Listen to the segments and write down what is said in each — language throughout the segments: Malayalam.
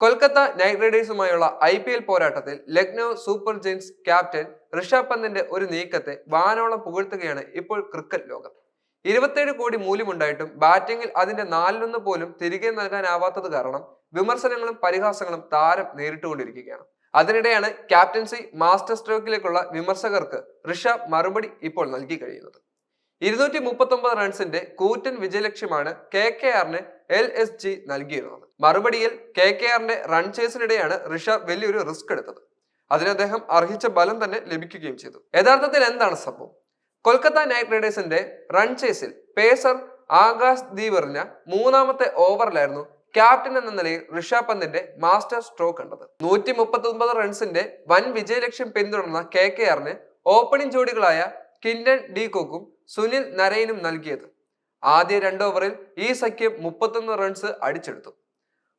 കൊൽക്കത്ത നൈറ്റ് റൈഡേഴ്സുമായുള്ള ഐ പി എൽ പോരാട്ടത്തിൽ Lucknow Super Giants captain Rishabh പന്തിന്റെ ഒരു നീക്കത്തെ വാനോളം പുകഴ്ത്തുകയാണ് ഇപ്പോൾ ക്രിക്കറ്റ് ലോകം. ഇരുപത്തേഴ് കോടി മൂല്യമുണ്ടായിട്ടും ബാറ്റിംഗിൽ അതിന്റെ നാലിലൊന്ന് പോലും തിരികെ നൽകാനാവാത്തത് കാരണം വിമർശനങ്ങളും പരിഹാസങ്ങളും താരം നേരിട്ടുകൊണ്ടിരിക്കുകയാണ്. അതിനിടെയാണ് ക്യാപ്റ്റൻസി മാസ്റ്റർ സ്ട്രോക്കിലേക്കുള്ള വിമർശകർക്ക് ഋഷഭ് മറുപടി ഇപ്പോൾ നൽകി കഴിയുന്നത്. ഇരുന്നൂറ്റി മുപ്പത്തി റൺസിന്റെ കൂറ്റൻ വിജയലക്ഷ്യമാണ് കെ കെ ആറിന് എൽ എസ് ജി നൽകിയിരുന്നത്. മറുപടിയിൽ കെ കെ ആറിന്റെ റൺ ചേസിനിടെയാണ് ഋഷഭ് വലിയൊരു റിസ്ക് എടുത്തത്. അതിന് അദ്ദേഹം അർഹിച്ച ബലം തന്നെ ലഭിക്കുകയും ചെയ്തു. യഥാർത്ഥത്തിൽ എന്താണ് സംഭവം? കൊൽക്കത്ത നൈറ്റ് റൈഡേഴ്സിന്റെ റൺ ചേസിൽ പേസർ ആകാശ് ദീപറിഞ്ഞ മൂന്നാമത്തെ ഓവറിലായിരുന്നു ക്യാപ്റ്റൻ എന്ന നിലയിൽ ഋഷഭ് പന്തിന്റെ മാസ്റ്റർ സ്ട്രോക്ക് കണ്ടത്. നൂറ്റി മുപ്പത്തി ഒമ്പത് റൺസിന്റെ വൻ വിജയലക്ഷ്യം പിന്തുടർന്ന കെ കെ ആറിന് ഓപ്പണിംഗ് ജോഡികളായ കിൻഡൻ ഡീകോക്കും സുനിൽ നരയനും നൽകിയത്. ആദ്യ രണ്ട് ഓവറിൽ ഈ സഖ്യം മുപ്പത്തൊന്ന് റൺസ് അടിച്ചെടുത്തു.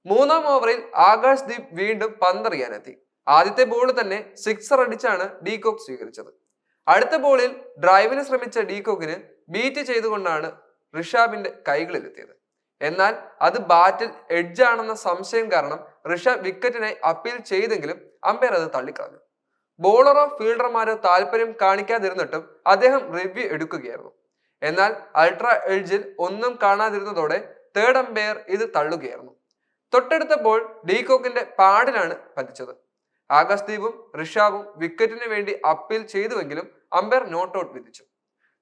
മൂന്നാം ഓവറിൽ ആകാശ് ദീപ് വീണ്ടും പന്തറിയാനെത്തി ആദ്യത്തെ ബോൾ തന്നെ സിക്സർ അടിച്ചാണ് ഡീകോക്ക് സ്വീകരിച്ചത്. അടുത്ത ബോളിൽ ഡ്രൈവിന് ശ്രമിച്ച ഡീകോക്കിന് ബീറ്റ് ചെയ്തുകൊണ്ടാണ് ഋഷാബിന്റെ കൈകളിലെത്തിയത് എന്നാൽ അത് ബാറ്റിൽ എഡ്ജാണെന്ന സംശയം കാരണം ഋഷഭ് വിക്കറ്റിനായി അപ്പീൽ ചെയ്തെങ്കിലും അമ്പയർ അത് തള്ളിക്കളഞ്ഞു. ബോളറോ ഫീൽഡർമാരോ താല്പര്യം കാണിക്കാതിരുന്നിട്ടും അദ്ദേഹം റിവ്യൂ എടുക്കുകയായിരുന്നു. എന്നാൽ അൾട്രാ എഡ്ജിൽ ഒന്നും കാണാതിരുന്നതോടെ തേർഡ് അമ്പയർ ഇത് തള്ളുകയായിരുന്നു. തൊട്ടടുത്ത ബോൾ ഡീകോക്കിന്റെ പാടിലാണ് പതിച്ചത്. ആകാശ്ദീപും ഋഷാബും വിക്കറ്റിന് വേണ്ടി അപ്പീൽ ചെയ്തുവെങ്കിലും അമ്പയർ നോട്ട് ഔട്ട് വിധിച്ചു.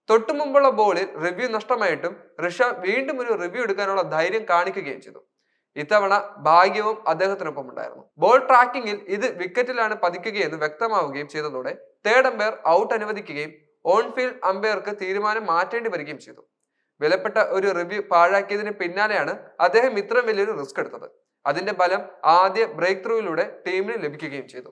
തൊട്ടു മുമ്പുള്ള ബോളിൽ റിവ്യൂ നഷ്ടമായിട്ടും ഋഷാ വീണ്ടും ഒരു റിവ്യൂ എടുക്കാനുള്ള ധൈര്യം കാണിക്കുകയും ചെയ്തു. ഇത്തവണ ഭാഗ്യവും അദ്ദേഹത്തിനൊപ്പം ഉണ്ടായിരുന്നു ബോൾ ട്രാക്കിങ്ങിൽ ഇത് വിക്കറ്റിലാണ് പതിക്കുകയെന്ന് വ്യക്തമാവുകയും ചെയ്തതോടെ തേർഡ് അമ്പയർ ഔട്ട് അനുവദിക്കുകയും ഓൺ ഫീൽഡ് അമ്പയർക്ക് തീരുമാനം മാറ്റേണ്ടി വരികയും ചെയ്തു. വിലപ്പെട്ട ഒരു റിവ്യൂ പാഴാക്കിയതിന് പിന്നാലെയാണ് അദ്ദേഹം ഇത്രയും വലിയൊരു റിസ്ക് എടുത്തത്. അതിന്റെ ഫലം ആദ്യ ബ്രേക്ക് ത്രൂയിലൂടെ ടീമിന് ലഭിക്കുകയും ചെയ്തു.